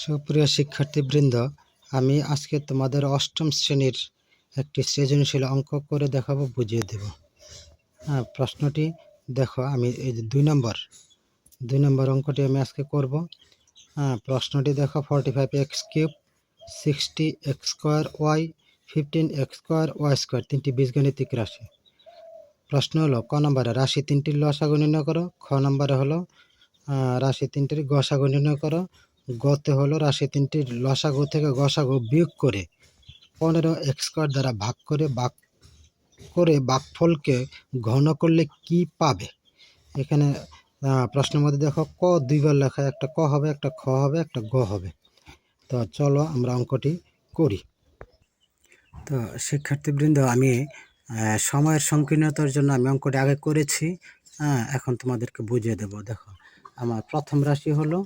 সুপ্রিয় শিক্ষার্থীবৃন্দ, আমি আজকে তোমাদের অষ্টম শ্রেণির একটি সৃজনশীল অঙ্ক করে দেখাবো, বুঝিয়ে দেব। হ্যাঁ প্রশ্নটি দেখো, আমি এই যে দুই নম্বর দুই নম্বর অঙ্কটি আমি আজকে করব। হ্যাঁ প্রশ্নটি দেখো forty five x cube sixty x square y fifteen x square y square তিনটি বীজগণিতিক রাশি। প্রশ্ন হলো, ক নম্বরে রাশি তিনটির লসাগু নির্ণয় করো? খ নম্বরে হলো রাশি তিনটির গসাগু নির্ণয় করো? গতে হলো রাশি তিনটির লসাগু থেকে গসাগু বিয়োগ করে পনেরো এক্স স্কোয়ার দ্বারা ভাগ করে ভাগ করে ভাগফলকে ঘন করলে কি পাবে? এখানে প্রশ্নের মধ্যে দেখো ক দুইবার লেখা, একটা ক হবে, একটা খ হবে, একটা গ হবে। তো চলো আমরা অঙ্কটি করি। তো শিক্ষার্থীবৃন্দ, আমি সময়ের সংকীর্ণতার জন্য আমি অঙ্কটি আগে করেছি। হ্যাঁ এখন তোমাদেরকে বুঝিয়ে দেব। দেখো, আমার প্রথম রাশি হলো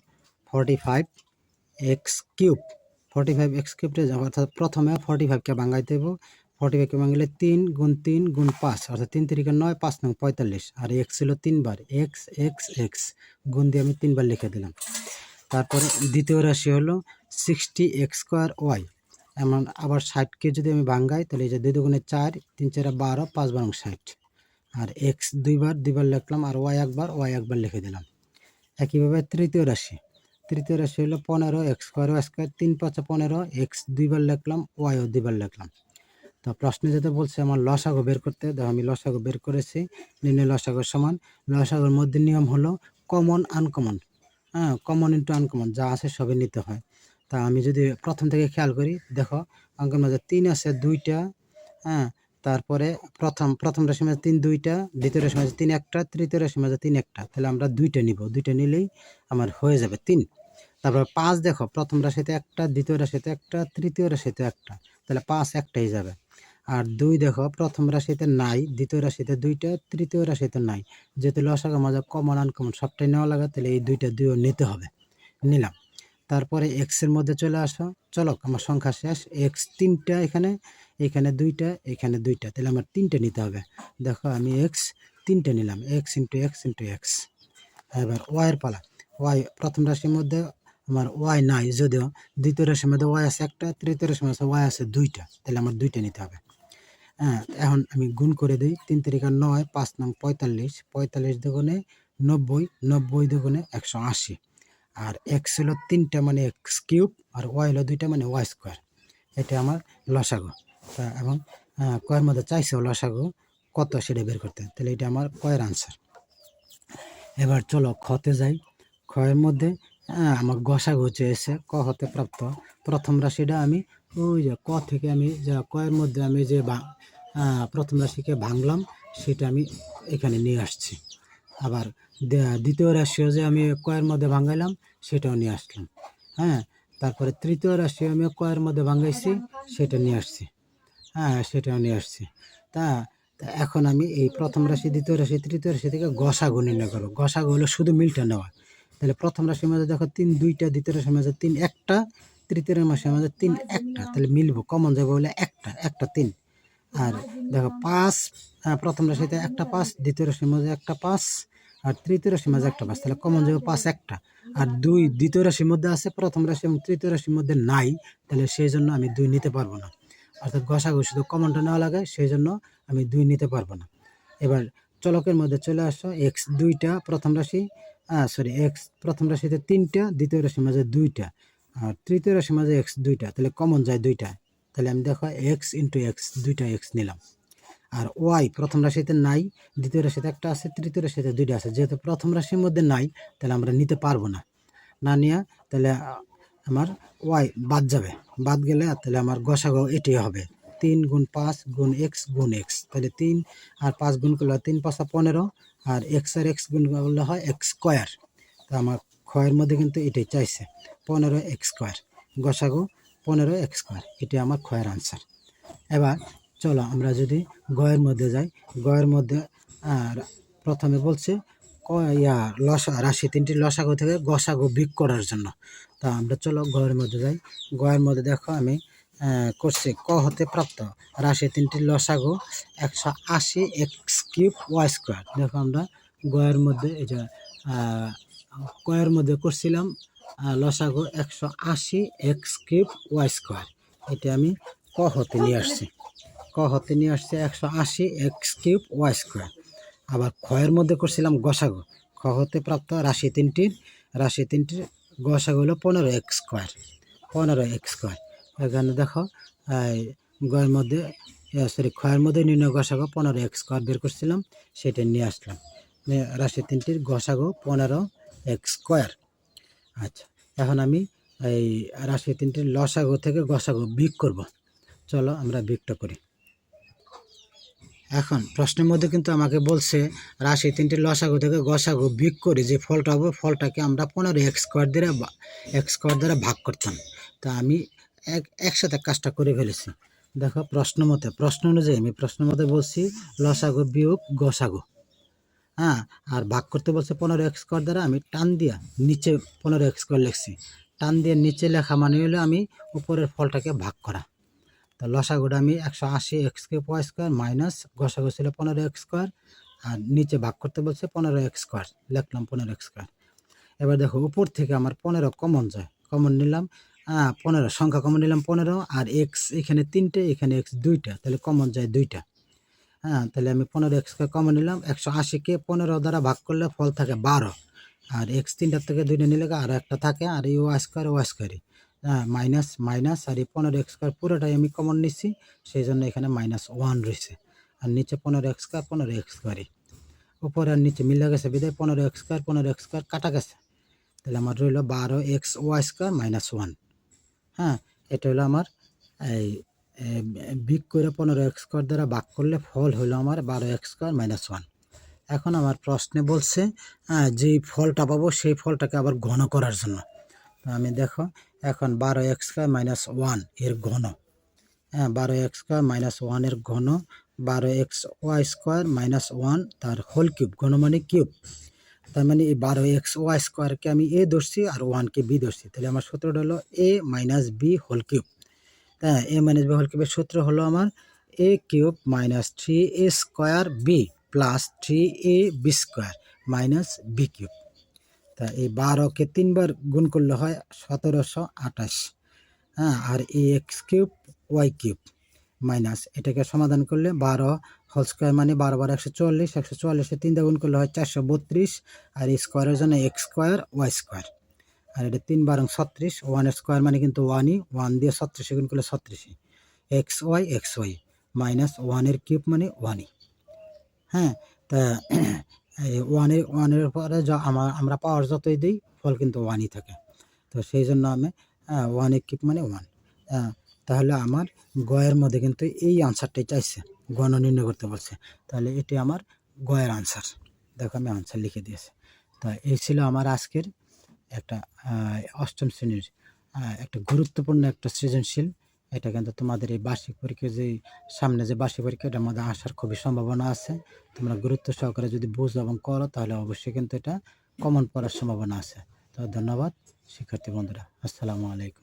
forty five x cube forty five x কিউবটা অর্থাৎ প্রথমে ফর্টি ফাইভকে ভাঙাই দেবো ফর্টি ফাইভকে ভাঙলে তিন গুণ তিন গুণ পাঁচ। অর্থাৎ তিন তিরিকে নয়, পাঁচ নয় পঁয়তাল্লিশ। আর এক্স ছিল তিনবার। এক্স এক্স এক্স গুণ দিয়ে আমি তিনবার লিখে দিলাম। তারপরে দ্বিতীয় রাশি হলো সিক্সটি এক্স স্কোয়ার ওয়াই এমন আবার ষাটকে যদি আমি ভাঙ্গাই তাহলে এই যে দুই দুগুণে চার, তিন চারে বারো, পাঁচ বারো ষাট। আর এক্স দুইবার দুইবার লিখলাম। আর ওয়াই একবার ওয়াই একবার লিখে দিলাম। একইভাবে তৃতীয় রাশি। তৃতীয় রাশি হলো পনেরো এক্স স্কোয়ার ওয়াই স্কোয়ার তিন পাঁচে পনেরো এক্স দুইবার লিখলাম ওয়াইও দুইবার লিখলাম। তো প্রশ্নে যেটা বলছে, আমার লসাগু বের করতে, দেখো আমি লসাগু বের করেছি, নির্ণয় লসাগুর সমান। লসাগুর মধ্যে নিয়ম হলো কমন আনকমন হ্যাঁ কমন ইন্টু আনকমন যা আছে সবই নিতে হয়। তা আমি যদি প্রথম থেকে খেয়াল করি, দেখো, অঙ্কের মাঝে তিন আছে, দুইটা হ্যাঁ তারপরে প্রথম প্রথম রাশির মাঝে তিন দুইটা, দ্বিতীয় রাশির মাঝে তিন একটা, তৃতীয় রাশির মাঝে তিন একটা। তাহলে আমরা দুইটা নিব। দুইটা নিলেই আমার হয়ে যাবে তিন। তারপর পাঁচ দেখো, প্রথম রাশিতে একটা, দ্বিতীয় রাশিতে একটা, তৃতীয় রাশিতে একটা। তাহলে পাঁচ একটাই যাবে। আর দুই দেখো, প্রথম রাশিতে নাই, দ্বিতীয় রাশিতে দুইটা, তৃতীয় রাশিতে নাই। যেহেতু লসাগা মাঝে কমন, আনকমন সবটাই নেওয়া লাগে, তাহলে এই দুইটা দুইও নিতে হবে। নিলাম। তারপরে এক্সের মধ্যে চলে আসো। চলো, আমার সংখ্যা শেষ। এক্স তিনটা এখানে এখানে দুইটা এখানে দুইটা। তাহলে আমার তিনটে নিতে হবে। দেখো আমি এক্স তিনটে নিলাম। X into x into x এবার ওয়াইয়ের পালা। ওয়াই প্রথম রাশির মধ্যে আমার ওয়াই নাই যদিও। দ্বিতীয় রাশির মধ্যে ওয়াই আছে একটা, তৃতীয় রাশির মধ্যে ওয়াই আছে দুইটা। তাহলে আমার দুইটা নিতে হবে। হ্যাঁ এখন আমি গুণ করে দিই। তিন তারিখা নয়, পাঁচ নং পঁয়তাল্লিশ। পঁয়তাল্লিশ দুগুণে নব্বই নব্বই দুগুণে একশো আশি। আর এক্স হলো তিনটা মানে এক্স কিউব, আর ওয়াই হলো দুইটা মানে ওয়াই স্কোয়ার। এটা আমার লসাগু। এবং কয়ের মধ্যে চাইছে লসাগু কত সেটা বের করতে। তাহলে এটা আমার কয়ের আনসার এবার চলো খতে যাই। ক্ষয়ের মধ্যে আমার গসাগু চেয়েছে ক হতে প্রাপ্ত। প্রথম রাশিটা আমি ওই যে ক থেকে আমি যে কয়ের মধ্যে আমি যে প্রথম রাশিকে ভাঙলাম, সেটা আমি এখানে নিয়ে আসছি। আবার দ্বিতীয় রাশিও যে আমি কয়ের মধ্যে ভাঙাইলাম, সেটাও নিয়ে আসলাম। হ্যাঁ তারপরে তৃতীয় রাশি আমি কয়ের মধ্যে ভাঙাইছি, সেটা নিয়ে আসছি। হ্যাঁ সেটাও নিয়ে আসছি। তা এখন আমি এই প্রথম রাশি দ্বিতীয় রাশি তৃতীয় রাশি থেকে গসাগু নির্ণয় করব। গসাগু হলো শুধু মিলটা নেওয়া। তাহলে প্রথম রাশির মাঝে দেখো তিন দুইটা দ্বিতীয় রাশির মাঝে তিন একটা তৃতীয় মাসের মাঝে তিন একটা। তাহলে মিলবো কমন যাবে বলে একটা একটা তিন। আর দেখো পাঁচ হ্যাঁ, প্রথম রাশিতে একটা পাঁচ দ্বিতীয় রাশির মাঝে একটা পাঁচ আর তৃতীয় রাশির মাঝে একটা পাঁচ। তাহলে কমন যাবে পাঁচ একটা। আর দুই দ্বিতীয় রাশির মধ্যে আছে প্রথম রাশি এবং তৃতীয় রাশির মধ্যে নাই। তাহলে সেই জন্য আমি দুই নিতে পারব না। অর্থাৎ গসাগু শুধু কমনটা নেওয়া লাগে সেই জন্য আমি দুই নিতে পারব না। এবার চলকের মধ্যে চলে আসো এক্স দুইটা প্রথম রাশি সরি এক্স প্রথম রাশিতে তিনটা, দ্বিতীয় রাশির মাঝে দুইটা, আর তৃতীয় রাশির মাঝে এক্স দুইটা, তাহলে কমন যায় দুইটা। তাহলে আমি দেখো এক্স ইন্টু এক্স দুইটা এক্স নিলাম। আর ওয়াই প্রথম রাশিতে নাই, দ্বিতীয় রাশিতে একটা আছে, তৃতীয় রাশিতে দুইটা আছে। যেহেতু প্রথম রাশির মধ্যে নাই, তাহলে আমরা নিতে পারব না। না নিয়ে, তাহলে আমার ওয়াই বাদ যাবে। বাদ গেলে তাহলে আমার গসাগো এটি হবে। তিন গুণ পাঁচ গুণ এক্স গুণ এক্স। তাহলে তিন আর পাঁচ গুণ করলে তিন পাঁচা পনেরো, আর এক্স আর এক্স গুণ করলে হয় এক্স স্কোয়ার। তা আমার ক্ষয়ের মধ্যে কিন্তু এটাই চাইছে, পনেরো এক্স স্কোয়ার। গসাগো পনেরো এক্স স্কোয়ার এটি আমার ক্ষয়ের আনসার এবার চলো আমরা যদি গয়ের মধ্যে যাই। গয়ের মধ্যে, আর প্রথমে বলছে ক- ইয়া, লসা, রাশি তিনটি লসাগো থেকে গসাগু বিক করার জন্য। তা আমরা চলো গয়ের মধ্যে যাই। গয়ের মধ্যে দেখো আমি করছি। ক হতে প্রাপ্ত? রাশি তিনটি লসাগো, একশো আশি এক্স কিউব ওয়াই স্কোয়ার। দেখো আমরা গয়ের মধ্যে, এই যে কয়ের মধ্যে করছিলাম লসাগো একশো আশি এক্স কিউব ওয়াই স্কোয়ার। এটা আমি ক হতে নিয়ে আসছি। ক হতে নিয়ে আসছি একশো আশি এক্স কিউব ওয়াই স্কোয়ার। আবার ক্ষয়ের মধ্যে করছিলাম গসাগো। খ হতে প্রাপ্ত? রাশি তিনটির রাশি তিনটির গসাগু হলো পনেরো এক্স স্কোয়ার, পনেরো এক্স স্কোয়ার। এখানে দেখো গয়ের মধ্যে সরি ক্ষয়ের মধ্যে নির্ণয় গসাগু পনেরো এক্স স্কোয়ার বের করছিলাম, সেটা নিয়ে আসলাম। রাশি তিনটির গসাগু পনেরো এক্স স্কোয়ার। আচ্ছা এখন আমি এই রাশি তিনটির লসাগু থেকে গসাগু বিক করব। চলো আমরা বিকটা করি। এখন প্রশ্নের মধ্যে কিন্তু আমাকে বলছে, রাশি তিনটি লসাগু থেকে গসাগু বিক করে যে ফলটা হবে, ফলটাকে আমরা পনেরো এক্স স্কোয়ার দ্বারা এক্স স্কোয়ার দ্বারা ভাগ করতাম। তা আমি এক, একসাথে কাজটা করে ফেলেছি। দেখো প্রশ্ন মতে, প্রশ্ন অনুযায়ী আমি প্রশ্ন মতে বলছি, লসাগু বিয়োগ গসাগু। হ্যাঁ আর ভাগ করতে বলছে পনেরো এক্স স্কোয়ার দ্বারা, আমি টান দিয়া নিচে পনেরো এক্স স্কোয়ার লিখছি। টান দিয়ে নিচে লেখা মানে হলো আমি উপরের ফলটাকে ভাগ করা। তো লসাগুটা আমি একশো আশি এক্স কে ওয়াই স্কোয়ার মাইনাস গসাগু ছিল পনেরো এক্স স্কোয়ার আর নিচে ভাগ করতে বলছে পনেরো এক্স স্কোয়ার, লিখলাম পনেরো এক্স স্কোয়ার। এবার দেখো, উপর থেকে আমার পনেরো কমন যায়। কমন নিলাম হ্যাঁ পনেরো, সংখ্যা কমন নিলাম পনেরো আর এক্স এখানে তিনটে, এখানে এক্স দুইটা, তাহলে কমন যায় দুইটা। হ্যাঁ তাহলে আমি পনেরো এক্সকে কমন নিলাম, একশো আশিকে পনেরো দ্বারা ভাগ করলে ফল থাকে বারো। আর এক্স তিনটার থেকে দুইটা নিলে আর একটা থাকে, আর ওয়াই স্কোয়ার ওয়াই স্কোয়ারই। মাইনাস মাইনাস আর এই পনেরো এক্স স্কোয়ার পুরোটাই আমি কমন নিচ্ছি সেই জন্য এখানে মাইনাস ওয়ান রয়েছে। আর নিচে পনেরো এক্স পনেরো এক্স স্কোয়ারই উপরে আর নিচে মিলে গেছে বিদায় পনেরো এক্স পনেরো এক্স স্কোয়ার কাটা গেছে। তাহলে আমার রইল বারো x y square minus one হ্যাঁ এটা হলো আমার এই বিগ করে পনেরো এক্স স্কোয়ার দ্বারা ভাগ করলে ফল হলো আমার বারো এক্স স্কোয়ার মাইনাস ওয়ান এখন আমার প্রশ্নে বলছে হ্যাঁ, যেই ফলটা পাবো সেই ফলটাকে আবার ঘন করার জন্য। আমি দেখো, এখন বারো এক্স স্কোয়ার মাইনাস ওয়ানের ঘন। হ্যাঁ বারো এক্স স্কোয়ার মাইনাস ওয়ানের ঘন, বারো x y square minus one তার হোল কিউব, ঘন মানে কিউব। তার মানে এই বারো এক্স ওয়াই স্কোয়ারকে আমি এ ধরছি আর ওয়ানকে বি ধরছি। তাহলে আমার সূত্রটা হলো a minus b whole cube. হ্যাঁ এ মাইনাস বি হোল কিউবের সূত্র হলো আমার a cube minus three a square b plus three a b square minus b cube. তা এই বারোকে তিনবার গুণ করলে হয় সতেরোশো আঠাশ। হ্যাঁ আর এ x cube, y cube minus এটাকে সমাধান করলে বারো হোল স্কোয়ার মানে বারো বারো একশো চুয়াল্লিশ একশো চুয়াল্লিশে তিন গুণ করলে হয় চারশো বত্রিশ, আর স্কোয়ারের জন্য এক্স স্কোয়ার, ওয়াই স্কোয়ার। আর এটা তিন বারং ছত্রিশ ওয়ানের স্কোয়ার মানে কিন্তু ওয়ানই ওয়ান দিয়ে ছত্রিশে গুণ করলে ছত্রিশই x y x y minus ওয়ানের কিউব মানে ওয়ানই হ্যাঁ তা এই ওয়ানের পরে আমার আমরা পাওয়ার যতই দিই, ফল কিন্তু ওয়ানই থাকে। তো সেই জন্য আমি ওয়ানের কিউব মানে ওয়ান। তাহলে আমার গয়ের মধ্যে কিন্তু এই আনসারটাই চাইছে, গণ নির্ণয় করতে বলছে। তাহলে এটি আমার গয়ের আনসার। দেখো আমি আনসার লিখে দিয়েছি। তা এই ছিল আমার আজকের একটা অষ্টম শ্রেণির একটা গুরুত্বপূর্ণ একটা সৃজনশীল এটা কিন্তু তোমাদের এই বার্ষিক পরীক্ষা যে সামনে যে বার্ষিক পরীক্ষা এটার মধ্যে আসার খুবই সম্ভাবনা আছে। তোমরা গুরুত্ব সহকারে যদি বুঝো এবং করো, তাহলে অবশ্যই কিন্তু এটা কমন পড়ার সম্ভাবনা আছে। তো ধন্যবাদ, শিক্ষার্থী বন্ধুরা। আসসালামু আলাইকুম।